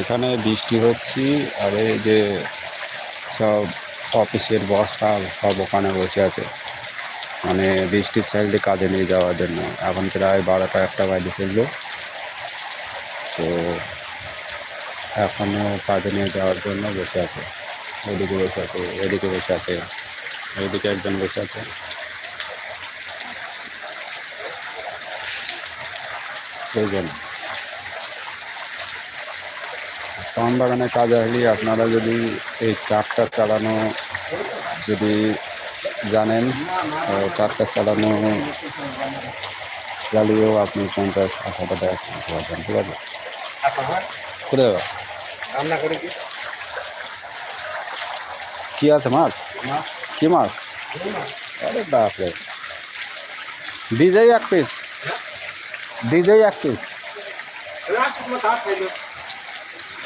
এখানে বৃষ্টি হচ্ছি, আর এই যে সব অফিসের বসরা সব ওখানে বসে আছে। মানে বৃষ্টির সাইডে কাজে নিয়ে যাওয়ার জন্য। এখন প্রায় বারোটা একটা বাজে ফেলল তো এখনও কাজে নিয়ে যাওয়ার জন্য বসে আছে। ওদিকে বসে আছে, এদিকে বসে আছে এইদিকে একজন বসে আছে। জন্য। পান বাগানে কাজ আসলে আপনারা যদি এই ট্রাক্টর চালানো যদি জানেন ট্রাক্টর চালানো চালিয়েও আপনি পঞ্চাশ আঠারো টাকা পারবেন ঠিক আছে? কোথায়? রান্না করে কি? কি আছে মাছ? কি মাছ? আরে বাপরে। ডিজেই এক পিস। ডিজেই এক পিস।